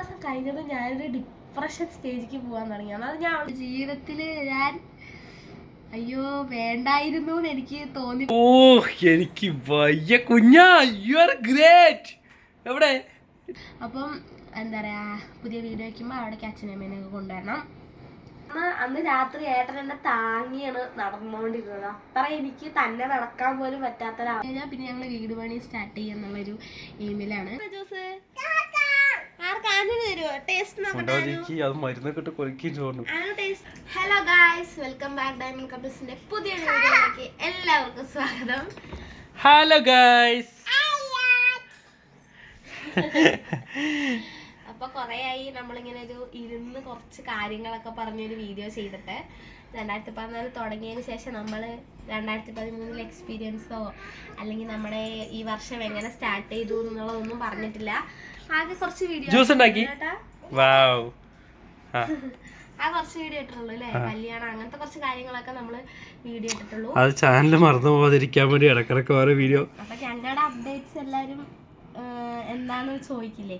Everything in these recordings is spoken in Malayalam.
മാസം കഴിഞ്ഞത് ഞാനൊരു ഡിപ്രഷൻ സ്റ്റേജിലേക്ക് പോകാൻ തുടങ്ങി. അത് ഞാൻ ജീവിതത്തിൽ ഞാൻ അയ്യോ വേണ്ടായിരുന്നു എന്ന് എനിക്ക് തോന്നി. ഓ എനിക്ക് വയ്യ കുഞ്ഞാ. യു ആർ ഗ്രേറ്റ് എവിടെ? അപ്പം എന്താ പറയാ പുതിയ വീഡിയോ വയ്ക്കുമ്പോൾ അവിടേക്ക് അച്ഛനും അമ്മേനെയൊക്കെ കൊണ്ടുവരണം. അന്ന് അന്ന് രാത്രി ഏട്ടൻ എന്നെ താങ്ങിയാണ് നടന്നുകൊണ്ടിരുന്നത്. അത്ര എനിക്ക് തന്നെ നടക്കാൻ പോലും പറ്റാത്തൊരാ ഞാൻ പിന്നെ ഞങ്ങൾ വീട് പണി സ്റ്റാർട്ട് ചെയ്യുന്നുള്ളൊരു എയിമിലാണ് ജ്യൂസ് അത് മരുന്നൊക്കെ ഇട്ട് കൊലിക്കും ചോറിനും. Hello guys welcome back diamond കപ്പിൾസിന്റെ പുതിയ വീഡിയോയിലേക്ക് എല്ലാവർക്കും സ്വാഗതം. ഹലോ ഗായ്സ് അപ്പൊ കൊറേ ആയി നമ്മളിങ്ങനെ ഒരു ഇരുന്ന് കുറച്ച് കാര്യങ്ങളൊക്കെ പറഞ്ഞൊരു വീഡിയോ ചെയ്തിട്ട്. രണ്ടായിരത്തി പതിനാല് തുടങ്ങിയതിന് ശേഷം നമ്മൾ രണ്ടായിരത്തി പതിമൂന്നിൽ എക്സ്പീരിയൻസോ അല്ലെങ്കിൽ നമ്മുടെ ഈ വർഷം എങ്ങനെ സ്റ്റാർട്ട് ചെയ്തു എന്നുള്ളതൊന്നും പറഞ്ഞിട്ടില്ല. ആകെ കുറച്ച് വീഡിയോ ജ്യൂസ് ഉണ്ടാക്കി? വാവ് ആ. ആ കുറച്ച് വീഡിയോ ഇട്ടിട്ടുള്ളൂ അല്ലേ? കല്യാണം അങ്ങനത്തെ കുറച്ച് കാര്യങ്ങളൊക്കെ നമ്മൾ വീഡിയോ ഇട്ടിട്ടുള്ളൂ. അത് ചാനൽ മറന്നു പോകാതിരിക്കാൻ വേണ്ടി ഇടക്കിടക്ക് ഓരോ വീഡിയോ അപ്പൊ ഞങ്ങളുടെ അപ്ഡേറ്റ്സ് എല്ലാവരും ആഹ്, എന്താന്ന് ചോദിക്കില്ലേ?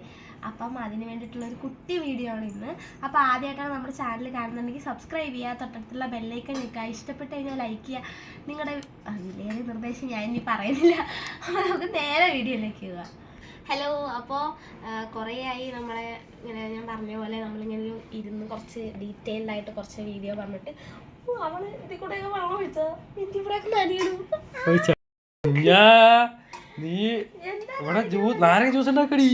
അപ്പം അതിന് വേണ്ടിയിട്ടുള്ള ഒരു കുട്ടി വീഡിയോ ആണ് ഇന്ന്. അപ്പോൾ ആദ്യമായിട്ടാണ് നമ്മുടെ ചാനൽ കാണുന്നുണ്ടെങ്കിൽ സബ്സ്ക്രൈബ് ചെയ്യുക തൊട്ടടുത്തുള്ള ബെല്ലൈക്കൺ നിൽക്കുക ഇഷ്ടപ്പെട്ട് കഴിഞ്ഞാൽ ലൈക്ക് ചെയ്യുക. നിങ്ങളുടെ അതിലേറെ നിർദ്ദേശം ഞാൻ ഇനി പറയുന്നില്ല. അപ്പോൾ നമുക്ക് നേരെ വീഡിയോയിലേക്ക് പോവുക ഹലോ അപ്പോൾ കുറേ ആയി നമ്മളെ ഇങ്ങനെ ഞാൻ പറഞ്ഞ പോലെ നമ്മളിങ്ങനെ ഇരുന്ന് കുറച്ച് ഡീറ്റെയിൽഡ് ആയിട്ട് കുറച്ച് വീഡിയോ പറഞ്ഞിട്ട് ഓ അവൾ ഇതിൽ കൂടെ വെള്ളം ഒഴിച്ചോ എനിക്ക് ഇവിടെ നീ ഇവിടെ ജ്യൂസ് നാരങ്ങ ജ്യൂസ് ഉണ്ടാക്കടി.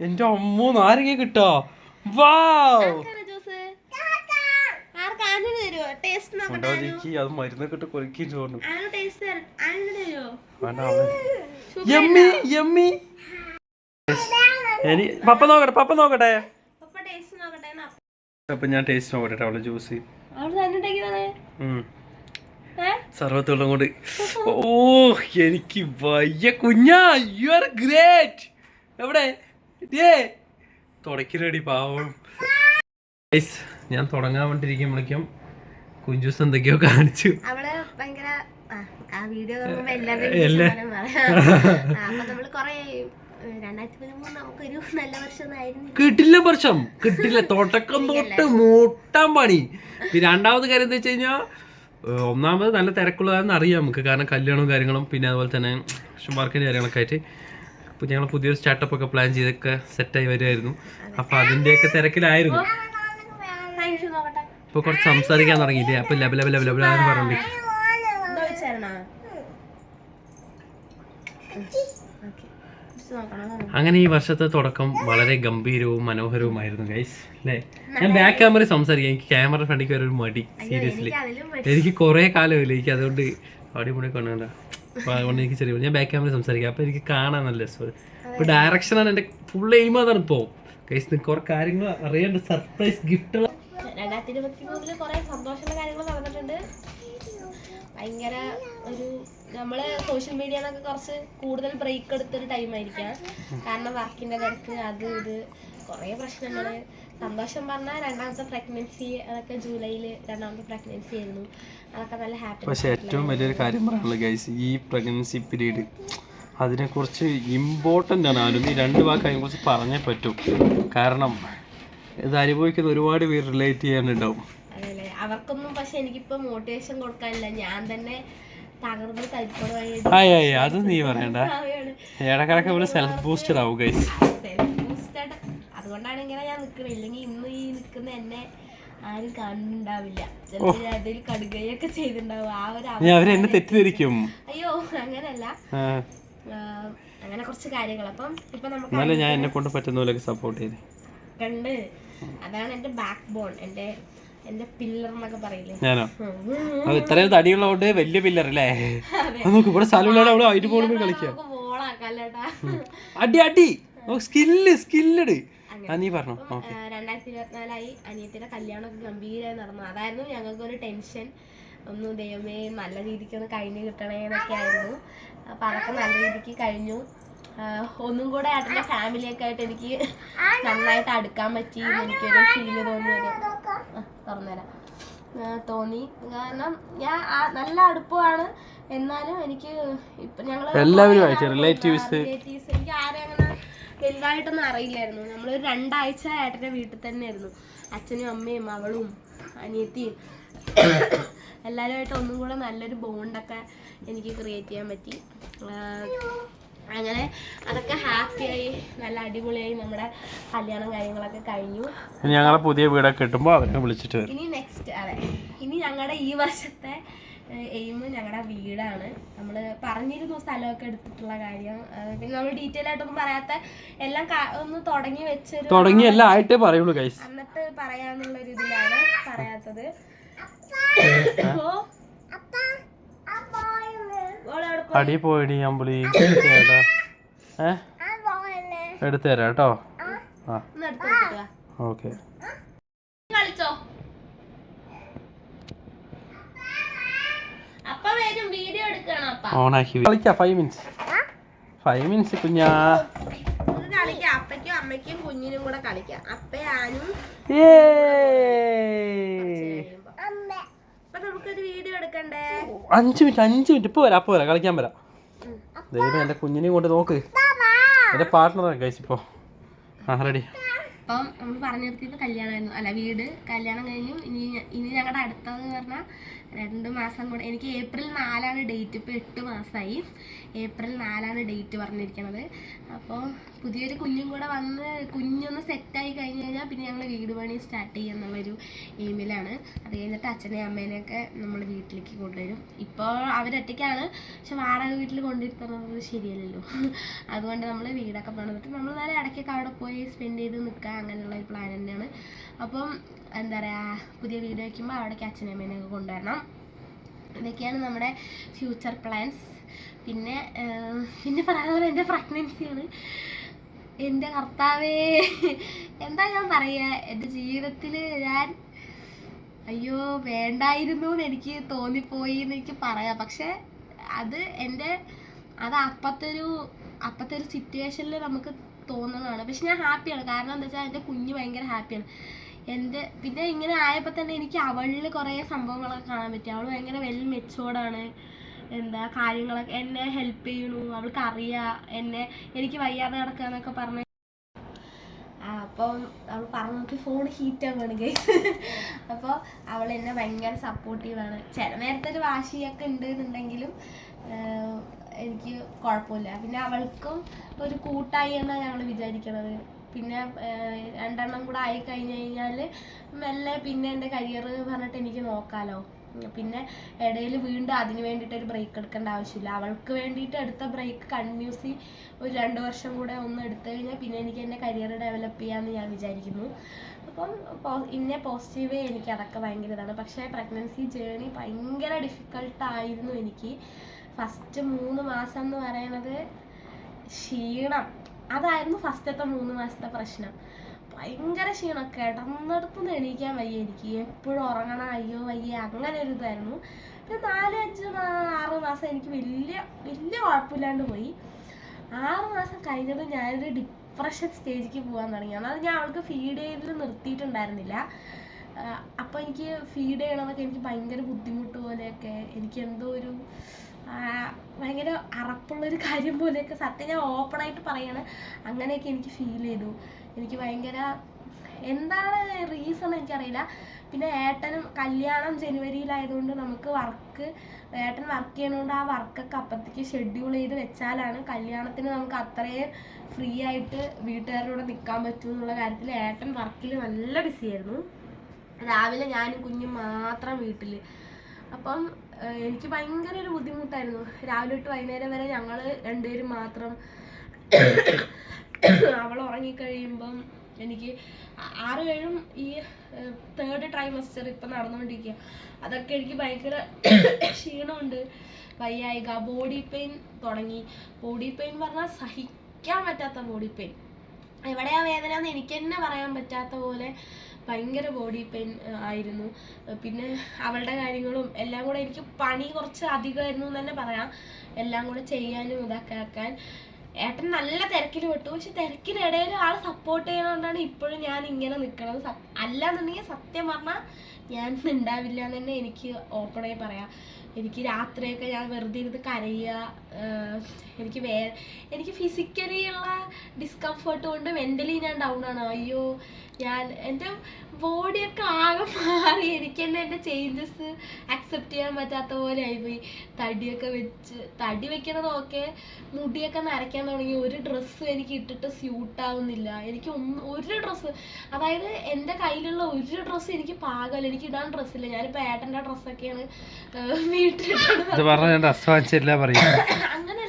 എന്റെ അമ്മോ നാരങ്ങ കിട്ടോ. അത് മരുന്നൊക്കെ ഇട്ട് കൊലിക്കും ചോറിനും ആനു ടേസ്റ്റ് തര- ആനിന് തരുവോ? വേണ്ട അവൾ ഷുഗർ യമ്മി യമ്മി എനി പപ്പ നോക്കട്ടെ പപ്പ നോക്കട്ടെ. അപ്പൊ ഞാൻ ടേസ്റ്റ് നോക്കട്ടെ അവളെ ജ്യൂസ്? സർവത്തുള്ളം കൊണ്ട് ഓ എനിക്ക് വയ്യ കുഞ്ഞാ യു ആർ ഗ്രേറ്റ് എവിടെ? തുടക്കിലടി പാവം. ഞാൻ തുടങ്ങാൻ വേണ്ടിയിരിക്കുമ്പോഴേക്കും കുഞ്ചൂസ് എന്തൊക്കെയോ കാണിച്ചു. അവൾ ഭയങ്കര ആ, ആ വീഡിയോ കാണുമ്പോ എല്ലാവരും രണ്ടായിരത്തി പതിമൂന്ന് നമുക്കൊരു നല്ല കിട്ടില്ല വർഷം കിട്ടില്ല തുടക്കം തൊട്ട് മൂട്ടാൻ പണി പിന്നെ രണ്ടാമത് കാര്യം എന്താ വെച്ച് കഴിഞ്ഞാൽ ഒന്നാമത് നല്ല തിരക്കുള്ളതാണെന്ന് അറിയാം നമുക്ക് കാരണം കല്യാണവും കാര്യങ്ങളും പിന്നെ അതുപോലെ തന്നെ വർക്കിന്റെ കാര്യങ്ങളൊക്കെ ആയിട്ട് അപ്പോൾ ഞങ്ങൾ പുതിയൊരു സ്റ്റാർട്ടപ്പ് ഒക്കെ പ്ലാൻ ചെയ്തൊക്കെ സെറ്റായി വരുമായിരുന്നു അപ്പോൾ അതിന്റെയൊക്കെ തിരക്കിലായിരുന്നു ഇപ്പോൾ കുറച്ച് സംസാരിക്കാൻ തുടങ്ങിയില്ലേ അപ്പോൾ ലെവൽ ലെവൽ ലെവൽ ലെവലാന്ന് പറഞ്ഞിട്ട് എന്താ വെച്ചാരണോ ഓക്കെ നോക്കണം അങ്ങനെ ഈ വർഷത്തെ തുടക്കം വളരെ ഗംഭീരവും മനോഹരവുമായിരുന്നു ഗൈസ് അല്ലേ ഞാൻ ബാക്ക് ക്യാമറ സംസാരിക്കാം. എനിക്ക് ക്യാമറ ഫ്രണ്ടിക്ക് വരെ ഒരു മടി സീരിയസ്ലി എനിക്ക് കുറേ കാലമില്ല എനിക്ക് അതുകൊണ്ട് അടിപൊളി കൊണ്ടുവന്ന അപ്പോൾ അതുകൊണ്ട് എനിക്ക് ചെറിയ ഞാൻ ബാക്ക് ക്യാമറ സംസാരിക്കാം. അപ്പോൾ എനിക്ക് കാണാൻ നല്ല രസം ഇപ്പോൾ ഡയറക്ഷനാണ് എന്റെ ഫുൾ എയിം അതാണ് ഇപ്പോൾ ഗൈസ് കുറേ കാര്യങ്ങൾ അറിയേണ്ട സർപ്രൈസ് ഗിഫ്റ്റുകൾ രണ്ടായിരത്തി ഇരുപത്തി മൂന്നിൽ കുറെ സന്തോഷമുള്ള കാര്യങ്ങൾ ഭയങ്കര ഒരു നമ്മൾ സോഷ്യൽ മീഡിയ എന്നൊക്കെ കുറച്ച് കൂടുതൽ ബ്രേക്ക് എടുത്തൊരു ടൈം ആയിരിക്കാം. കാരണം വർക്കിന്റെ തിരക്ക് അത് ഇത് കുറേ പ്രശ്നങ്ങൾ സന്തോഷം പറഞ്ഞാൽ രണ്ടാമത്തെ പ്രഗ്നൻസി അതൊക്കെ ജൂലൈയിൽ രണ്ടാമത്തെ പ്രഗ്നൻസി ആയിരുന്നു. അതൊക്കെ നല്ല ഹാപ്പി പക്ഷേ ഏറ്റവും വലിയൊരു കാര്യം പറയാനുള്ളത് ഗൈസ് ഈ പ്രഗ്നൻസി പീരീഡ് അതിനെക്കുറിച്ച് ഇമ്പോർട്ടന്റ് ആണ്. ആരും ഈ രണ്ട് വാക്ക് അതിനെക്കുറിച്ച് പറഞ്ഞേ പറ്റൂ. കാരണം ഇത് അനുഭവിക്കുന്ന ഒരുപാട് പേര് റിലേറ്റ് ചെയ്യാനുണ്ടാവും. അവർക്കൊന്നും പക്ഷെ എനിക്കിപ്പോ മോട്ടിവേഷൻ കൊടുക്കാനില്ല. ഞാൻ തന്നെ തകർന്ന് തരിപ്പണമായി അത് നീ പറയണ്ട. ഇടക്കിടക്ക് ഇവിടെ സെൽഫ് ബൂസ്റ്റർ ആവും ഗൈസ് ബൂസ്റ്റഡ് അതുകൊണ്ടാണ് ഇങ്ങനെ ഞാൻ നിൽക്കുന്നത് ഇല്ലെങ്കിൽ ഇന്ന് ഈ നിൽക്കുന്ന എന്നെ ആരും കാണുന്നുണ്ടാവില്ല. ചിലപ്പോൾ എന്തെങ്കിലും കടുകയൊക്കെ ചെയ്തിട്ടുണ്ടാവും. ആ ഒരു അവരെന്നെ തെറ്റിദ്ധരിക്കും. അയ്യോ അങ്ങനല്ല അങ്ങനെ കുറച്ച് കാര്യങ്ങൾ. അപ്പം ഇപ്പൊ നമുക്ക് ഞാൻ എന്നെ കൊണ്ട് പറ്റുന്ന പോലെയൊക്കെ സപ്പോർട്ട് ചെയ്ത്. കണ്ട്. അതാണ് എന്റെ ബാക്ക് ബോൺ എന്റെ എന്റെ പില്ലർ എന്നൊക്കെ ഞാനോ. അത് ഇത്രയും തടിയുള്ളതുകൊണ്ട് വലിയ പില്ലർ അല്ലേ നമുക്ക് ഇവിടെ സ്ഥലമുള്ള അവിടെ അതിന് പോലും കളിക്കാം. അടി അടി. സ്കില്ല് സ്കില്ലഡ് നീ പറഞ്ഞു. രണ്ടായിരത്തി ഇരുപത്തിനാലായി അനിയത്തിന്റെ കല്യാണമൊക്കെ ഗംഭീരമായി നടന്നു. അതായിരുന്നു ഞങ്ങൾക്ക് ഒരു ടെൻഷൻ. ഒന്ന് ദൈവമേ നല്ല രീതിക്ക് ഒന്ന് കഴിഞ്ഞ് കിട്ടണേ എന്നൊക്കെ ആയിരുന്നു. അപ്പൊ അതൊക്കെ നല്ല രീതിക്ക് കഴിഞ്ഞു. ഒന്നും കൂടെ ഏട്ടന്റെ ഫാമിലിയൊക്കെ ആയിട്ട് എനിക്ക് നന്നായിട്ട് അടുക്കാൻ പറ്റി എനിക്കൊരു ഫീൽ തോന്നിയൊരു ആ, തുറന്നുതരാം തോന്നി. കാരണം ഞാൻ നല്ല അടുപ്പമാണ്. എന്നാലും എനിക്ക് ഇപ്പം ഞങ്ങൾ relatives. റിലേറ്റീവ്സ് എനിക്ക് ആരെ അങ്ങനെ വലുതായിട്ടൊന്നും അറിയില്ലായിരുന്നു. നമ്മളൊരു രണ്ടാഴ്ച ഏട്ടന്റെ വീട്ടിൽ തന്നെയായിരുന്നു. അച്ഛനും അമ്മയും അവളും അനിയത്തിയും. എല്ലാവരുമായിട്ട് ഒന്നും കൂടെ നല്ലൊരു ബോണ്ടൊക്കെ എനിക്ക് ക്രിയേറ്റ് ചെയ്യാൻ പറ്റി. അങ്ങനെ അതൊക്കെ ഹാപ്പിയായി നല്ല അടിപൊളിയായി നമ്മുടെ കല്യാണം കാര്യങ്ങളൊക്കെ കഴിഞ്ഞു. ഞങ്ങളെ പുതിയ വീടൊക്കെ കിട്ടുമ്പോൾ അവരെ വിളിച്ചിട്ട് വരും. ഇനി നെക്സ്റ്റ് അതെ ഇനി ഞങ്ങളുടെ ഈ വർഷത്തെ എയിം ഞങ്ങളുടെ വീടാണ്. നമ്മൾ പറഞ്ഞിരുന്നു സ്ഥലമൊക്കെ എടുത്തിട്ടുള്ള കാര്യം. പിന്നെ നമ്മൾ ഡീറ്റെയിൽ ആയിട്ടൊന്നും പറയാത്ത എല്ലാം ഒന്ന് തുടങ്ങി വെച്ചൊരു തുടങ്ങി എല്ലാം ആയിട്ടേ പറയുള്ളൂ എന്നിട്ട് പറയാന്നുള്ള ഒരു ഇതിലാണ് പറയാത്തത് ഓ. അടി പോയിടി അമ്പിളി. ചേട്ടാ ഏ? എടുത്തു തരാം കേട്ടോ ആ. ഓക്കെ. ഓണാക്കി. കളിക്കാം ഫൈവ് മിനിറ്റ്സ് ഫൈവ് മിനിറ്റ്സ് കുഞ്ഞാ. അപ്പയ്ക്കും അമ്മയ്ക്കും കുഞ്ഞിനും കൂടെ കളിക്കാം. അപ്പയാനും അപ്പൊ നമുക്കൊരു വീഡിയോ എടുക്കണ്ടേ അഞ്ച് മിനിറ്റ് അഞ്ച് മിനിറ്റ്. ഇപ്പൊ വരാം അപ്പൊ വരാം. കളിക്കാൻ വരാം. ദൈവം എന്റെ കുഞ്ഞിനെയും കൊണ്ട് നോക്ക്. എന്റെ പാർട്ട്ണറാണ് കഴിച്ച് ഇപ്പോ. ആ റെഡി അപ്പം നമ്മൾ പറഞ്ഞു നിർത്തിയത് കല്യാണമായിരുന്നു. അല്ല വീട് കല്യാണം കഴിഞ്ഞു. ഇനി ഇനി ഞങ്ങളുടെ അടുത്തത് പറഞ്ഞാൽ രണ്ട് മാസം കൂടെ എനിക്ക് ഏപ്രിൽ നാലാണ് ഡേറ്റ്. ഇപ്പോൾ എട്ട് മാസമായി ഏപ്രിൽ നാലാണ് ഡേറ്റ് പറഞ്ഞിരിക്കുന്നത് അപ്പോൾ പുതിയൊരു കുഞ്ഞും കൂടെ വന്ന് കുഞ്ഞൊന്ന് സെറ്റായി കഴിഞ്ഞ് കഴിഞ്ഞാൽ പിന്നെ ഞങ്ങൾ വീട് പണി സ്റ്റാർട്ട് ചെയ്യുക എന്നുള്ളൊരു എയിമിലാണ് അത് കഴിഞ്ഞിട്ട് അച്ഛനെയും അമ്മേനെയൊക്കെ നമ്മൾ വീട്ടിലേക്ക് കൊണ്ടുവരും. ഇപ്പോൾ അവരൊറ്റയ്ക്കാണ്. പക്ഷെ വാടക വീട്ടിൽ കൊണ്ടിരുത്തുന്നത് ശരിയല്ലല്ലോ. അതുകൊണ്ട് നമ്മൾ വീടൊക്കെ പണിതിട്ട് നമ്മൾ നേരെ ഇടയ്ക്കൊക്കെ അവിടെ പോയി സ്പെൻഡ് ചെയ്ത് നിൽക്കുക അങ്ങനെയുള്ള ഒരു പ്ലാൻ തന്നെയാണ്. അപ്പം എന്താ പറയുക പുതിയ വീഡിയോ വയ്ക്കുമ്പോൾ അവിടേക്ക് അച്ഛനും അമ്മേനെയൊക്കെ കൊണ്ടുവരണം. ഇതൊക്കെയാണ് നമ്മുടെ ഫ്യൂച്ചർ പ്ലാൻസ് പിന്നെ പിന്നെ പറയാനുള്ളത് എന്റെ പ്രഗ്നൻസിയാണ് എന്റെ കർത്താവേ എന്താ ഞാൻ പറയുക എന്റെ ജീവിതത്തിൽ ഞാൻ അയ്യോ വേണ്ടായിരുന്നു എന്ന് എനിക്ക് തോന്നിപ്പോയി എന്ന് എനിക്ക് പറയാം. പക്ഷെ അത് എന്റെ അത് അപ്പത്തെ ഒരു അപ്പത്തെ ഒരു സിറ്റുവേഷനിൽ നമുക്ക് തോന്നുന്നതാണ്. പക്ഷെ ഞാൻ ഹാപ്പിയാണ് കാരണം എന്താ വെച്ചാൽ എന്റെ കുഞ്ഞ് ഭയങ്കര ഹാപ്പിയാണ് എന്റെ പിന്നെ ഇങ്ങനെ ആയപ്പോൾ തന്നെ എനിക്ക് അവളിൽ കുറേ സംഭവങ്ങളൊക്കെ കാണാൻ പറ്റി. അവൾ ഭയങ്കര വെൽ മെച്ചോർഡാണ് എന്താ കാര്യങ്ങളൊക്കെ എന്നെ ഹെൽപ്പ് ചെയ്യണു അവൾക്ക് അറിയാം. എന്നെ എനിക്ക് വയ്യാതെ കിടക്കാന്നൊക്കെ പറഞ്ഞു. അപ്പം അവൾ പറഞ്ഞിട്ട് ഫോൺ ഹീറ്റ് ആവുകയാണ് ഗൈസ് അപ്പോൾ അവൾ എന്നെ ഭയങ്കര സപ്പോർട്ടീവാണ് ചില നേരത്തെ ഒരു വാശിയൊക്കെ ഉണ്ട് എന്നുണ്ടെങ്കിലും എനിക്ക് കുഴപ്പമില്ല. പിന്നെ അവൾക്കും ഒരു കൂട്ടായി എന്നാണ് ഞങ്ങൾ വിചാരിക്കണത്. പിന്നെ രണ്ടെണ്ണം കൂടെ ആയി കഴിഞ്ഞു കഴിഞ്ഞാൽ മെല്ലെ പിന്നെ എന്റെ കരിയർ പറഞ്ഞിട്ട് എനിക്ക് നോക്കാലോ. പിന്നെ ഇടയിൽ വീണ്ടും അതിന് വേണ്ടിയിട്ട് ഒരു ബ്രേക്ക് എടുക്കേണ്ട ആവശ്യമില്ല. അവൾക്ക് വേണ്ടിയിട്ട് എടുത്ത ബ്രേക്ക് കണ്ടിന്യൂസ്ലി ഒരു രണ്ട് വർഷം കൂടെ ഒന്ന് എടുത്തു കഴിഞ്ഞാൽ പിന്നെ എനിക്ക് എന്റെ കരിയർ ഡെവലപ്പ് ചെയ്യാമെന്ന് ഞാൻ വിചാരിക്കുന്നു. അപ്പം ഇന്നെ പോസിറ്റീവേ എനിക്ക് അതൊക്കെ ഭയങ്കര ഇതാണ്. പക്ഷേ പ്രഗ്നൻസി ജേണി ഭയങ്കര ഡിഫിക്കൾട്ടായിരുന്നു എനിക്ക്. ഫസ്റ്റ് മൂന്ന് മാസം എന്ന് പറയുന്നത് ക്ഷീണം. അതായിരുന്നു ഫസ്റ്റത്തെ മൂന്ന് മാസത്തെ പ്രശ്നം. ഭയങ്കര ക്ഷീണം. കിടന്നെടുത്ത് എണീക്കാൻ വയ്യ എനിക്ക്. എപ്പോഴും ഉറങ്ങണം. അയ്യോ വയ്യ. അങ്ങനെ ഒരു ഇതായിരുന്നു. പിന്നെ നാല് അഞ്ച് ആറ് മാസം എനിക്ക് വലിയ വലിയ കുഴപ്പമില്ലാണ്ട് പോയി. ആറ് മാസം കഴിഞ്ഞത് ഞാനൊരു ഡിപ്രഷൻ സ്റ്റേജിലേക്ക് പോകാൻ തുടങ്ങി. അത് ഞാൻ അവൾക്ക് ഫീഡ് ചെയ്ത് നിർത്തിയിട്ടുണ്ടായിരുന്നില്ല. അപ്പോൾ എനിക്ക് ഫീഡ് ചെയ്യണമെന്നൊക്കെ എനിക്ക് ഭയങ്കര ബുദ്ധിമുട്ട് പോലെയൊക്കെ. എനിക്ക് എന്തോ ഒരു ഭയങ്കര അറപ്പുള്ളൊരു കാര്യം പോലെയൊക്കെ സത്യം ഞാൻ ഓപ്പണായിട്ട് പറയാണ്. അങ്ങനെയൊക്കെ എനിക്ക് ഫീൽ ചെയ്തു. എനിക്ക് ഭയങ്കര എന്താണ് റീസൺ എനിക്കറിയില്ല. പിന്നെ ഏട്ടനും കല്യാണം ജനുവരിയിലായതുകൊണ്ട് നമുക്ക് വർക്ക് ഏട്ടൻ വർക്ക് ചെയ്യണോണ്ട് ആ വർക്കൊക്കെ അപ്പത്തേക്ക് ഷെഡ്യൂൾ ചെയ്ത് വെച്ചാലാണ് കല്യാണത്തിന് നമുക്ക് അത്രയും ഫ്രീ ആയിട്ട് വീട്ടുകാരുടെ നിൽക്കാൻ പറ്റൂ എന്നുള്ള കാര്യത്തിൽ ഏട്ടൻ വർക്കിൽ നല്ല ബിസിയായിരുന്നു രാവിലെ ഞാനും കുഞ്ഞും മാത്രം വീട്ടിൽ അപ്പം എനിക്ക് ഭയങ്കര ഒരു ബുദ്ധിമുട്ടായിരുന്നു. രാവിലെ തൊട്ട് വൈകുന്നേരം വരെ ഞങ്ങൾ രണ്ടുപേരും മാത്രം അവൾ ഉറങ്ങിക്കഴിയുമ്പം എനിക്ക് ആറ് ഏഴും ഈ തേർഡ് ട്രൈമസ്റ്റർ ഇപ്പം നടന്നുകൊണ്ടിരിക്കുക അതൊക്കെ എനിക്ക് ഭയങ്കര ക്ഷീണമുണ്ട്. വയ്യായിക. ബോഡി പെയിൻ തുടങ്ങി. ബോഡി പെയിൻ പറഞ്ഞാൽ സഹിക്കാൻ പറ്റാത്ത ബോഡി പെയിൻ എവിടെയാ വേദന എന്ന് എനിക്ക് തന്നെ പറയാൻ പറ്റാത്ത പോലെ ഭയങ്കര ബോഡി പെയിൻ ആയിരുന്നു. പിന്നെ അവളുടെ കാര്യങ്ങളും എല്ലാം കൂടെ എനിക്ക് പണി കുറച്ച് അധികമായിരുന്നു എന്ന് തന്നെ പറയാം. എല്ലാം കൂടെ ചെയ്യാനും ഇതൊക്കെ ആക്കാൻ ഏട്ടൻ നല്ല തിരക്കിൽ വിട്ടു പക്ഷെ തിരക്കിനിടയിൽ ആൾ സപ്പോർട്ട് ചെയ്യണോണ്ടാണ് ഇപ്പോഴും ഞാൻ ഇങ്ങനെ നിൽക്കണത് അല്ലാന്നുണ്ടെങ്കിൽ സത്യം പറഞ്ഞാൽ ഞാൻ ഉണ്ടാവില്ല എന്ന് തന്നെ എനിക്ക് ഓപ്പണായി പറയാം. എനിക്ക് രാത്രിയൊക്കെ ഞാൻ വെറുതെ ഇരുന്ന് കരയുക എനിക്ക് വേ എനിക്ക് ഫിസിക്കലി ഉള്ള ഡിസ്കംഫർട്ട് കൊണ്ട് മെന്റലി ഞാൻ ഡൗൺ ആണ്. അയ്യോ ഞാൻ എന്റെ ബോഡിയൊക്കെ ആകെ മാറി. എനിക്ക് തന്നെ എന്റെ ചേഞ്ചസ് അക്സെപ്റ്റ് ചെയ്യാൻ പറ്റാത്ത പോലെ ആയിപ്പോയി. തടിയൊക്കെ വെച്ച് തടി വെക്കുന്നതൊക്കെ മുടിയൊക്കെ നരയ്ക്കാൻ തുടങ്ങി. ഒരു ഡ്രസ്സ് എനിക്ക് ഇട്ടിട്ട് സ്യൂട്ട് ആവുന്നില്ല. എനിക്ക് ഒന്ന് ഒരു ഡ്രസ്സ് അതായത് എന്റെ കയ്യിലുള്ള ഒരു ഡ്രസ്സ് എനിക്ക് പാകമല്ല എനിക്ക് ഇടാൻ ഡ്രസ്സില്ല ഞാനിപ്പോൾ ഏട്ടന്റെ ഡ്രസ്സൊക്കെയാണ് വീട്ടിലിട്ടത് ഇത്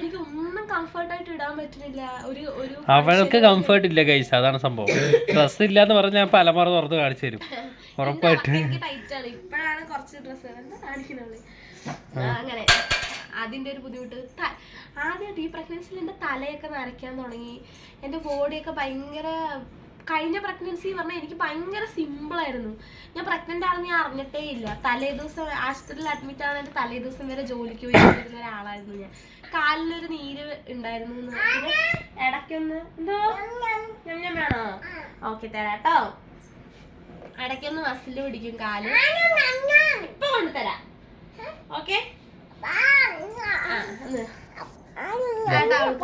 ഒന്നും കംഫർട്ടായിട്ട് ഇടാൻ പറ്റുന്നില്ല. ഒരു ഒരു അവൾക്ക് കംഫർട്ട് ഇല്ല ഗൈസ് അതാണ് സംഭവം. ഡ്രസ് ഇല്ല എന്ന് പറഞ്ഞാൽ ഞാൻ പലമുറ തുറന്ന് കാണിച്ചു തരും. ഉറപ്പായിട്ട്. എനിക്ക് ടൈറ്റ് ഇപ്പോഴാണ് കുറച്ച് ഡ്രസ്സ് എന്താ കാണിക്കുന്നത് അങ്ങനെ. അതിന്റെ ഒരു ബുദ്ധിമുട്ട്. ആദ്യമായിട്ട് ഈ പ്രഗ്നൻസിൽ എന്റെ തലയൊക്കെ നരയ്ക്കാൻ തുടങ്ങി. എന്റെ ബോഡിയൊക്കെ ഭയങ്കര കഴിഞ്ഞ പ്രഗ്നൻസി പറഞ്ഞാൽ എനിക്ക് ഭയങ്കര സിമ്പിൾ ആയിരുന്നു. ഞാൻ പ്രഗ്നന്റ് ആണെന്ന് ഞാൻ അറിഞ്ഞിട്ടേ ഇല്ല തലേ ദിവസം ആശുപത്രിയിൽ അഡ്മിറ്റ് ആണെന്റെ തലേ ദിവസം വരെ ജോലിക്ക് പോയി ഇരുന്ന ഒരാളായിരുന്നു ഞാൻ. കാലിലൊരു നീര് ഉണ്ടായിരുന്നു ഇടയ്ക്കൊന്ന് എന്തോ? ഞാൻ വേണോ? ഓക്കെ തരാട്ടോ ഇടയ്ക്കൊന്ന് മസിൽ പിടിക്കും കാൽ. ഇപ്പൊ കൊണ്ടുതരാം ഓക്കെ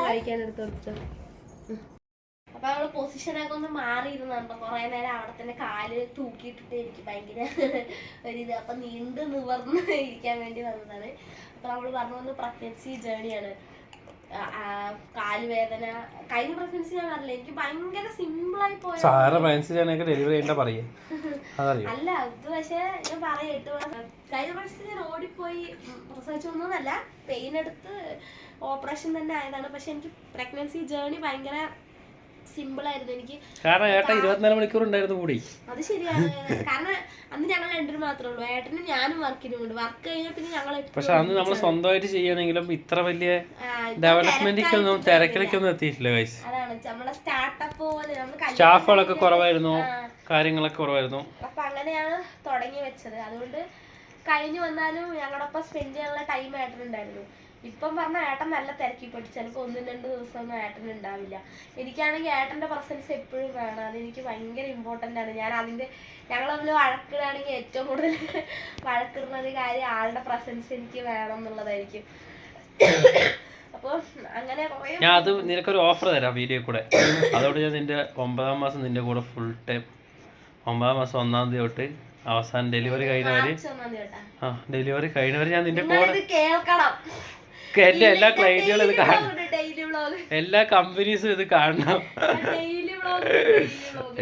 കഴിക്കാൻ എടുത്തു കൊടുത്തു. അപ്പൊ അവൾ പൊസിഷനൊക്കെ ഒന്ന് മാറിയിരുന്നുണ്ടോ കൊറേ നേരം അവിടെ തന്നെ കാൽ തൂക്കിയിട്ടിട്ട് എനിക്ക് ഭയങ്കര ഇത് അപ്പൊ നീണ്ടു നിവർന്ന് ഇരിക്കാൻ വേണ്ടി വന്നതാണ്. അപ്പൊ അവൾ പറഞ്ഞു വന്ന് പ്രഗ്നൻസി ജേണിയാണ് കാലുവേദന കഴിഞ്ഞ പ്രഗ്നൻസി ഞാൻ പറഞ്ഞില്ല എനിക്ക് ഭയങ്കര സിമ്പിൾ ആയി പോയ ഡെലിവറി അല്ല ഇത് പക്ഷേ ഞാൻ പറയാം എട്ട് മാസം. കഴിഞ്ഞ പ്രാവശ്യത്തിൽ ഞാൻ ഓടിപ്പോയി. പ്രസവിച്ചൊന്നുമല്ല പെയിൻ എടുത്ത് ഓപ്പറേഷൻ തന്നെ ആയതാണ്. പക്ഷെ എനിക്ക് പ്രഗ്നൻസി ജേണി ഭയങ്കര സിമ്പിൾ ആയിരുന്നു എനിക്ക് കാരണം ഏട്ടൻ ഇരുപത്തിനാല് മണിക്കൂർ ഉണ്ടായിരുന്നു കൂടി അത് ശരിയാണ്. കാരണം അന്ന് ഞങ്ങൾ രണ്ടുപേരും മാത്രമേ ഉള്ളൂ. ഏട്ടനും ഞാനും വർക്കിനും ഉണ്ട്. വർക്ക് കഴിഞ്ഞാൽ പിന്നെ ഞങ്ങൾ പക്ഷെ അന്ന് നമ്മൾ സ്വന്തമായിട്ട് ചെയ്യണമെങ്കിലും ഇത്ര വലിയ ഡെവലപ്മെന്റിക്കൊന്നും തിരക്കിലേക്കൊന്നും എത്തിയിട്ടില്ല ഗൈസ് അതാണ്. നമ്മുടെ സ്റ്റാർട്ടപ്പ് പോലെ നമ്മൾ സ്റ്റാഫുകളൊക്കെ കുറവായിരുന്നു. കാര്യങ്ങളൊക്കെ കുറവായിരുന്നു. അപ്പൊ അങ്ങനെയാണ് തുടങ്ങി വെച്ചത്. അതുകൊണ്ട് കഴിഞ്ഞു വന്നാലും ഞങ്ങളൊപ്പം സ്പെൻഡ് ചെയ്യാനുള്ള ടൈം ഏട്ടനുണ്ടായിരുന്നു. ഇപ്പം പറഞ്ഞ ഏട്ടൻ നല്ല തിരക്കിപ്പെട്ടു ചിലപ്പോൾ ഒന്നും രണ്ട് ദിവസമൊന്നും ഏട്ടൻ ഉണ്ടാവില്ല. എനിക്കാണെങ്കിൽ ഏട്ടന്റെ പ്രസൻസ് എപ്പോഴും വേണം. അതെനിക്ക് ഭയങ്കര ഇമ്പോർട്ടന്റ് ആണ്. ഞാൻ അതിന്റെ ഞങ്ങൾ തമ്മിൽ വഴക്കിടുകയാണെങ്കിൽ ഏറ്റവും കൂടുതൽ വഴക്കിടുന്ന ഒരു കാര്യം ആളുടെ പ്രസൻസ് എനിക്ക് വേണം എന്നുള്ളതായിരിക്കും. അപ്പോൾ അങ്ങനെ ഞാൻ അത് നിനക്കൊരു ഓഫർ തരാം വീഡിയോ കൂടെ. അതോടെ ഞാൻ നിന്റെ ഒമ്പതാം മാസം നിന്റെ കൂടെ ഫുൾ ടൈം ഒമ്പതാം മാസം ഒന്നാം തീയതി തൊട്ട് അവസാനം ഡെലിവറി കഴിഞ്ഞവര് ആ ഡെലിവറി കഴിഞ്ഞവര് ഞാൻ നിന്റെ കൂടെ നിങ്ങളിത് എന്റെ എല്ലാ ക്ലൈന്റുകളും ഇത് കാണണം. എല്ലാ കമ്പനീസും ഇത് കാണണം.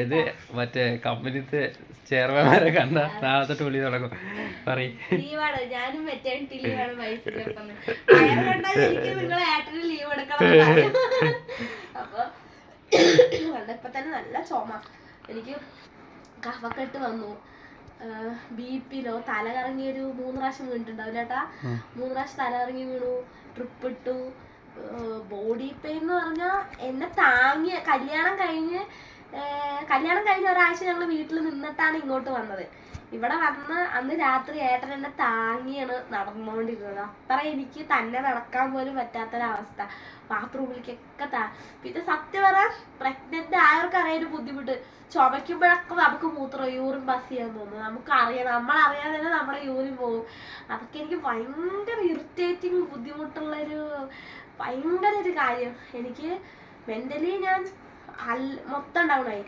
ഇത് മറ്റേ കമ്പനിത്തെ ചെയർമാൻമാരെ കണ്ട നാളെ തൊട്ട് വിളി തുടങ്ങും. പറയും. വന്നപ്പോ തന്നെ നല്ല ചുമ. എനിക്ക് കഫക്കെട്ട് വന്നു. ബി പിയിലോ തല കറങ്ങി ഒരു മൂന്ന് പ്രാവശ്യം വീണിട്ടുണ്ടാവില്ല ചേട്ടാ മൂന്ന് പ്രാവശ്യം തല കറങ്ങി വീണു. ട്രിപ്പ് ഇട്ടു. ബോഡി പെയിൻ എന്ന് പറഞ്ഞാൽ എന്നെ താങ്ങിയ കല്യാണം കഴിഞ്ഞ് കല്യാണം കഴിഞ്ഞ ഒരാഴ്ച ഞങ്ങൾ വീട്ടിൽ നിന്നിട്ടാണ് ഇങ്ങോട്ട് വന്നത്. ഇവിടെ വന്ന് അന്ന് രാത്രി ഏട്ടൻ എന്നെ താങ്ങിയാണ് നടന്നുകൊണ്ടിരുന്നത്. അത്ര എനിക്ക് തന്നെ നടക്കാൻ പോലും പറ്റാത്തൊരവസ്ഥ. ബാത്റൂമിലേക്കൊക്കെ താ പിന്നെ സത്യം പറയാൻ പ്രഗ്നന്റ് ആയവർക്ക് ഒരു ബുദ്ധിമുട്ട്. ചുമയ്ക്കുമ്പോഴൊക്കെ നമുക്ക് മൂത്രം യൂറിൻ പാസ് ചെയ്യാൻ തോന്നുന്നു നമുക്ക് അറിയാം നമ്മളറിയാതെ തന്നെ നമ്മുടെ യൂറിൻ പോകും. അതൊക്കെ എനിക്ക് ഭയങ്കര ഇറിറ്റേറ്റിംഗ് ബുദ്ധിമുട്ടുള്ളൊരു ഭയങ്കര ഒരു കാര്യം. എനിക്ക് മെന്റലി ഞാൻ അൽ- മൊത്തം ഡൗൺ ആയി.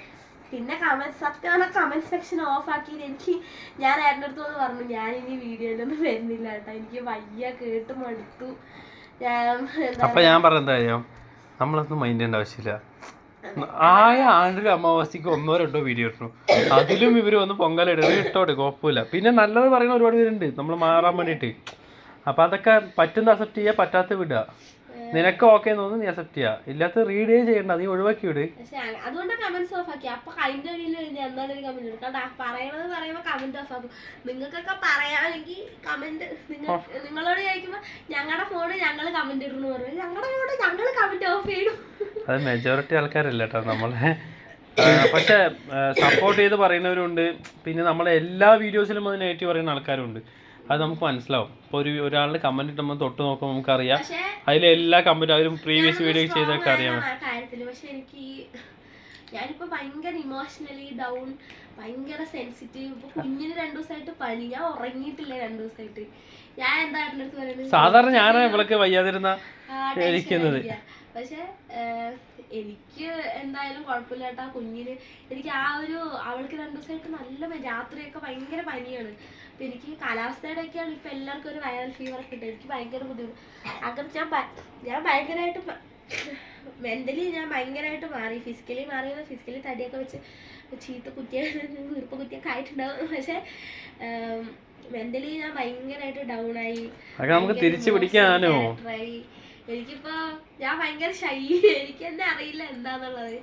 പിന്നെ കമന്റ് സത്യം പറഞ്ഞാൽ കമന്റ് സെക്ഷൻ ഓഫ് ആക്കി എനിക്ക് ഞാൻ ഏട്ടന്റെ അടുത്ത് വന്ന് പറഞ്ഞു ഞാൻ ഇനി വീഡിയോയിലൊന്നും വരുന്നില്ല കേട്ടോ. എനിക്ക് വയ്യ കേട്ട് മടുത്തു. അപ്പൊ ഞാൻ പറഞ്ഞ കാര്യം? നമ്മളൊന്നും മൈൻഡ് ചെയ്യേണ്ട ആവശ്യമില്ല. ആയ ആണ്ടിലും അമാവാസിക്ക് ഒന്നോ രണ്ടോ വീഡിയോ ഇട്ടു. അതിലും ഇവർ വന്ന് പൊങ്കലിടുന്നത് ഇട്ടോട്ടെ കുഴപ്പമില്ല. പിന്നെ നല്ലത് പറയുന്ന ഒരുപാട് പേരുണ്ട്. നമ്മൾ മാറാൻ വേണ്ടിയിട്ട്. അപ്പൊ അതൊക്കെ പറ്റുന്ന അക്സെപ്റ്റ് ചെയ്യുക പറ്റാത്ത വിടുക നിനക്ക് ഓക്കെ തോന്നുന്നു നീ അക്സെപ്റ്റ് ചെയ്യാ. ഇല്ലാത്ത റീഡേ ചെയ്യണ്ട നീ ഒഴിവാക്കി വിട് പക്ഷെ അങ്ങ- കമന്റ്സ് ഓഫ് ആക്കി അപ്പൊ കമന്റ് പറയണത് പറയുമ്പോ കമന്റ് ഓഫ് ആക്കും നിങ്ങൾക്കൊക്കെ പറയാമെങ്കിൽ കമന്റ് നിങ്ങളോട് ചോദിക്കുമ്പോ ഞങ്ങളുടെ ഫോണ് ഞങ്ങൾ കമന്റ് ഇടുന്നു ഞങ്ങളുടെ ഫോണ് ഞങ്ങൾ കമന്റ് ഓഫ് ചെയ്യും. അത് മെജോറിറ്റി ആൾക്കാരല്ല കേട്ടോ നമ്മളെ. പക്ഷേ പക്ഷെ സപ്പോർട്ട് ചെയ്ത് പറയുന്നവരുണ്ട്. പിന്നെ നമ്മളെ എല്ലാ വീഡിയോസിലും അത് നെഗറ്റീവ് പറയുന്ന ആൾക്കാരുണ്ട്. അത് നമുക്ക് മനസ്സിലാവും. ഇപ്പോൾ ഒരു ഒരാളുടെ കമന്റ് ഇട്ടുമ്പോൾ തൊട്ട് നോക്കുമ്പോൾ നമുക്കറിയാം. അറിയാം അതിലെ എല്ലാ കമന്റും അവരും പ്രീവിയസ് വീഡിയോ ചെയ്തൊക്കെ അറിയാം. ആ കാര്യത്തിൽ. പക്ഷെ എനിക്ക് ഈ ഞാനിപ്പോ ഭയങ്കര ഇമോഷണലി ഡൗൺ ഭയങ്കര സെൻസിറ്റീവ് ഇപ്പൊ കുഞ്ഞിന് രണ്ടു ദിവസമായിട്ട് പനി. ഞാൻ ഉറങ്ങിയിട്ടില്ല രണ്ടു ദിവസമായിട്ട് ഞാൻ എന്താ അടുത്ത് പറയുന്നത്? സാധാരണ ഞാനാണ് ഇവളൊക്കെ വയ്യാതിരുന്ന പക്ഷേ എനിക്ക് എന്തായാലും കുഴപ്പമില്ല കേട്ടാ കുഞ്ഞിന് എനിക്ക് ആ ഒരു അവൾക്ക് രണ്ടു ദിവസമായിട്ട് നല്ല. രാത്രിയൊക്കെ ഭയങ്കര പനിയാണ്. അപ്പൊ എനിക്ക് കാലാവസ്ഥയുടെ ഒക്കെയാണ് ഇപ്പൊ എല്ലാവർക്കും ഒരു വൈറൽ ഫീവർ ഒക്കെ ഉണ്ട്. എനിക്ക് ഭയങ്കര ബുദ്ധിമുട്ട്. അങ്ങനെ ഞാൻ ഞാൻ ഭയങ്കരമായിട്ട് മെന്റലി ഞാൻ ഭയങ്കരമായിട്ട് മാറി. ഫിസിക്കലി മാറിയത് ഫിസിക്കലി തടിയൊക്കെ വെച്ച് ചീത്ത കുത്തിയ വീർപ്പ് കുത്തിയൊക്കെ ആയിട്ടുണ്ടാവും. പക്ഷെ മെന്റലി ഞാൻ ഭയങ്കരമായിട്ട് ഡൗൺ ആയി. ട്രൈ നമുക്ക് തിരിച്ചു പിടിക്കാനോ. എനിക്കിപ്പോ ഞാൻ ഭയങ്കര ഷൈ എനിക്ക് തന്നെ അറിയില്ല എന്താന്നുള്ളത്.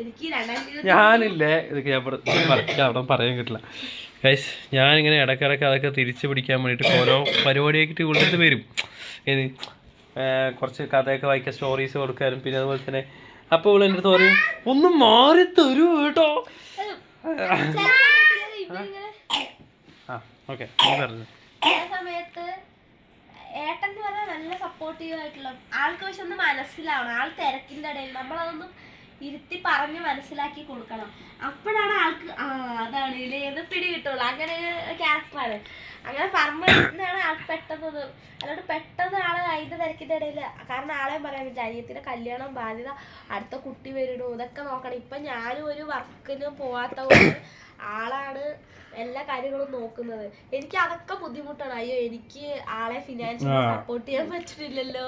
എനിക്ക് രണ്ടായിരത്തി ഞാനില്ലേ? ഇതൊക്കെ ഞാൻ അവിടെ പറയാൻ കിട്ടില്ല ഗൈസ് ഞാനിങ്ങനെ ഇടക്കിടക്ക് അതൊക്കെ തിരിച്ചു പിടിക്കാൻ വേണ്ടിയിട്ട് ഓരോ പരിപാടിയായിട്ട് കൊണ്ടിട്ട് വരും. ഇനി കുറച്ച് കഥയൊക്കെ വായിക്കാൻ സ്റ്റോറീസ് കൊടുക്കാനും പിന്നെ അതുപോലെ തന്നെ അപ്പോൾ ഇവിടെ എന്റെ അടുത്ത് പറയും ഒന്ന് മാറി തരൂ കേട്ടോ. ആ ഓക്കെ പറഞ്ഞു. സമയത്ത് ഏട്ടൻ എന്ന് പറഞ്ഞാൽ നല്ല സപ്പോർട്ടീവ് ആയിട്ടുള്ള ആൾക്ക് പക്ഷെ ഒന്ന് മനസ്സിലാവണം. ആൾ തിരക്കിന്റെ ഇടയിൽ നമ്മളതൊന്നും ഇരുത്തി പറഞ്ഞ് മനസ്സിലാക്കി കൊടുക്കണം. അപ്പോഴാണ് ആൾക്ക് ആ അതാണ് ഇല്ല ഏത് പിടി കിട്ടുള്ളൂ. അങ്ങനെ ക്യാരക്ടറാണ് അങ്ങനെ പറഞ്ഞാണ് ആൾക്ക് പെട്ടെന്ന് ഇത് അല്ലാണ്ട് പെട്ടെന്ന് ആൾ അതിന്റെ തിരക്കിന്റെ ഇടയിൽ കാരണം ആളെ പറയാൻ പറ്റില്ല. അനിയത്തിന്റെ കല്യാണം ബാധ്യത അടുത്ത കുട്ടി വരണു ഇതൊക്കെ നോക്കണം. ഇപ്പം ഞാനും ഒരു വർക്കിന് പോവാത്ത കൊണ്ട് ആളാണ് എല്ലാ കാര്യങ്ങളും നോക്കുന്നത്. എനിക്ക് അതൊക്കെ ബുദ്ധിമുട്ടാണ്. അയ്യോ എനിക്ക് ആളെ ഫിനാൻഷ്യലി സപ്പോർട്ട് ചെയ്യാൻ പറ്റുന്നില്ലല്ലോ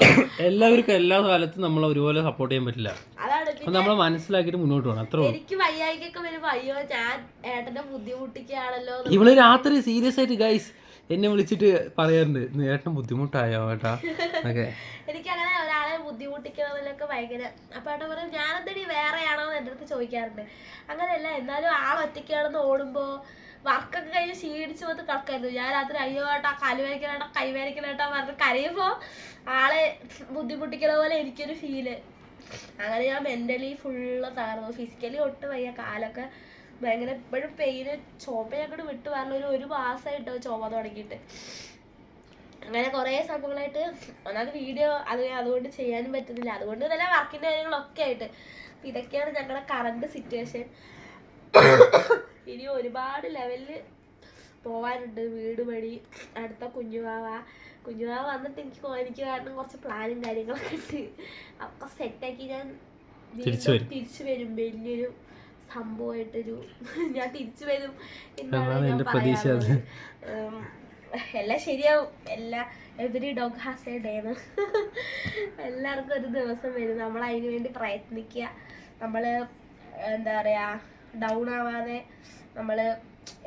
എല്ലാവർക്കും എല്ലാ കാലത്തും നമ്മൾ ഒരുപോലെ സപ്പോർട്ട് ചെയ്യാൻ പറ്റില്ല. അതാണ് നമ്മൾ മനസ്സിലാക്കിയിട്ട് മുന്നോട്ട് പോകണം അത്രേ എനിക്ക് വയ്യായികൊക്കെ വരുമ്പോ അയ്യോ ഞാൻ ഏട്ടന്റെ ബുദ്ധിമുട്ടിക്കാണല്ലോ ഇവൾ രാത്രി സീരിയസ് ആയിട്ട് ഗൈസ് എന്നെ വിളിച്ചിട്ട് പറയാറുണ്ട് ഏട്ടൻ ബുദ്ധിമുട്ടായോ ഏട്ടാ? എനിക്കങ്ങനെ എനിക്ക് അങ്ങനെ ഒരാളെ ബുദ്ധിമുട്ടിക്കുന്നതിലൊക്കെ ഭയങ്കര അപ്പൊ ഏട്ടൻ പറയും ഞാനെന്തടി വേറെയാണോ എന്ന് എന്റെ അടുത്ത് ചോദിക്കാറുണ്ട്. അങ്ങനെയല്ല എന്നാലും ആൾ ഒറ്റയ്ക്കാണെന്ന് ഓടുമ്പോ വർക്കൊക്കെ കഴിഞ്ഞ് ക്ഷീണിച്ച് വന്ന് കിടക്കായിരുന്നു. ഞാൻ രാത്രി അയ്യോ ഏട്ടാ കാൽ വേദനിക്കണേട്ടാ കൈ വേദനിക്കണേട്ടാ പറഞ്ഞ് കരയുമ്പോ ആളെ ബുദ്ധിമുട്ടിക്കുന്ന പോലെ എനിക്കൊരു ഫീൽ അങ്ങനെ ഞാൻ മെന്റലി ഫുള്ള് തകർന്നു. ഫിസിക്കലി ഒട്ടും വയ്യ. കാലൊക്കെ ഭയങ്കര എപ്പോഴും പെയിന് ചുമയൊക്കെ വിട്ടു പറഞ്ഞ ഒരു ഒരു മാസമായിട്ടോ ചുമ തുടങ്ങിയിട്ട്. അങ്ങനെ കുറേ സംഭവങ്ങളായിട്ട് ഒന്നാമത് വീഡിയോ അത് അതുകൊണ്ട് ചെയ്യാനും പറ്റുന്നില്ല. അതുകൊണ്ട് തന്നെ വർക്കിന്റെ കാര്യങ്ങളൊക്കെ ആയിട്ട്. അപ്പൊ ഇതൊക്കെയാണ് ഞങ്ങളുടെ കറണ്ട് സിറ്റുവേഷൻ ഇനി ഒരുപാട് ലെവലിൽ പോവാനുണ്ട്. വീട് പണി അടുത്ത കുഞ്ഞുവാവ കുഞ്ഞുവാവ വന്നിട്ട് എനിക്ക് എനിക്ക് കാരണം കുറച്ച് പ്ലാനും കാര്യങ്ങളൊക്കെ ഉണ്ട്. ഒക്കെ സെറ്റാക്കി ഞാൻ. തിരിച്ചു വരും. വലിയൊരു സംഭവമായിട്ടൊരു ഞാൻ തിരിച്ചു വരും. എന്നാണ് ഞാൻ. പറയാറുള്ളത്. എല്ലാം ശരിയാവും. എല്ലാ every dog has a day ഡേന്ന് എല്ലാവർക്കും ഒരു ദിവസം വരും. നമ്മൾ അതിന് വേണ്ടി പ്രയത്നിക്കുക. നമ്മൾ എന്താ പറയുക ഡൗൺ ആവാതെ നമ്മൾ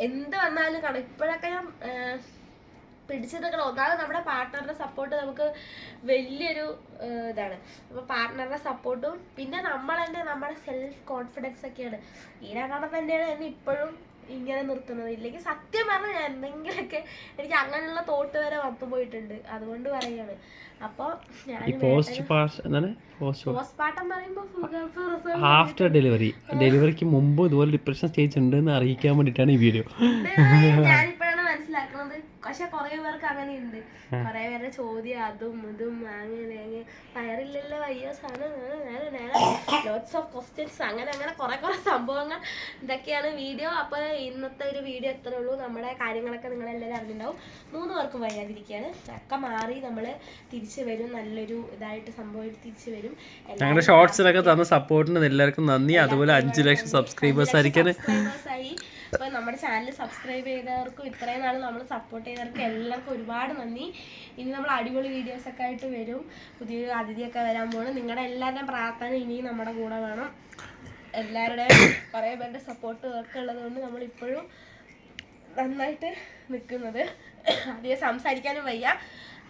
എന്ത് വന്നാലും കാണും ഇപ്പോഴൊക്കെ ഞാൻ പിടിച്ചു ഒന്നാമത് നമ്മുടെ പാർട്ട്ണറുടെ സപ്പോർട്ട് നമുക്ക് വലിയൊരു ഇതാണ്. അപ്പോൾ പാർട്ട്ണറുടെ സപ്പോർട്ടും പിന്നെ നമ്മൾ തന്നെ നമ്മുടെ സെൽഫ് കോൺഫിഡൻസ് ഒക്കെയാണ്. ഈ രണ്ടെണ്ണം തന്നെയാണ് എന്നെ ഇപ്പോഴും ഇങ്ങനെ നിർത്തുന്നത്. ഇല്ലെങ്കിൽ സത്യം പറഞ്ഞാൽ ഞാൻ എന്തെങ്കിലുമൊക്കെ എനിക്ക് അങ്ങനെയുള്ള തോട്ട് വരെ വന്നു പോയിട്ടുണ്ട്. അതുകൊണ്ട് പറയാണ് അപ്പോൾ ഞാൻ ആഫ്റ്റർ ഡെലിവറി ഡെലിവറിക്ക് മുമ്പ് ഇതുപോലെ ഡിപ്രഷൻ സ്റ്റേജ് ഉണ്ടെന്ന് അറിയിക്കാൻ വേണ്ടിയിട്ടാണ് ഈ വീഡിയോ ഞാനിപ്പോഴാണ് മനസ്സിലാക്കുന്നത് പക്ഷെ കുറെ പേർക്ക് അങ്ങനെ ഉണ്ട് കുറെ പേരുടെ ചോദ്യം അതും ഇതും അങ്ങനെ അങ്ങനെ. വയറില്ലല്ലോ അയ്യോ സാധനം ലോട്ട്സ് ഓഫ് ക്വസ്റ്റ്യൻസ് അങ്ങനെ അങ്ങനെ കുറെ കുറെ സംഭവങ്ങൾ. ഇതൊക്കെയാണ് വീഡിയോ. അപ്പൊ ഇന്നത്തെ ഒരു വീഡിയോ എത്രേ ഉള്ളൂ. നമ്മുടെ കാര്യങ്ങളൊക്കെ നിങ്ങൾ എല്ലാവരും അറിഞ്ഞിട്ടുണ്ടാവും. മൂന്ന് പേർക്കും വയ്യാതിരിക്കുകയാണ്. ഒക്കെ മാറി നമ്മൾ തിരിച്ചു വരും. നല്ലൊരു ഇതായിട്ട് സംഭവമായിട്ട് തിരിച്ചു വരും. ഞങ്ങളുടെ ഷോർട്സിലൊക്കെ തന്ന സപ്പോർട്ടിന് എല്ലാവർക്കും നന്ദി. അതുപോലെ അഞ്ച് ലക്ഷം സബ്സ്ക്രൈബേഴ്സ് ആയിരിക്കാൻ സബ്സ്ക്രൈബേഴ്സ് ആയി അപ്പൊ നമ്മുടെ ചാനൽ സബ്സ്ക്രൈബ് ചെയ്തവർക്കും ഇത്രയും നാൾ നമ്മൾ സപ്പോർട്ട് ചെയ്തവർക്കും എല്ലാവർക്കും ഒരുപാട് നന്ദി. ഇനി നമ്മൾ അടിപൊളി വീഡിയോസ് ഒക്കെ ആയിട്ട് വരും. പുതിയൊരു അതിഥിയൊക്കെ വരാൻ പോകണം നിങ്ങളുടെ എല്ലാവരുടെയും പ്രാർത്ഥന ഇനിയും നമ്മുടെ കൂടെ വേണം. എല്ലാവരുടെയും കുറേ പേരുടെ സപ്പോർട്ട് ഒക്കെ ഉള്ളത് കൊണ്ട് നമ്മൾ ഇപ്പോഴും നന്നായിട്ട് നിൽക്കുന്നത് അധികം സംസാരിക്കാനും വയ്യ.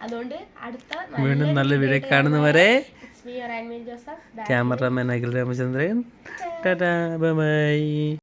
അതുകൊണ്ട് അടുത്ത വീണ്ടും നല്ല വീഡിയോ കാണുന്നവരെ cameraman Akhil Ramachandran. Tata bye.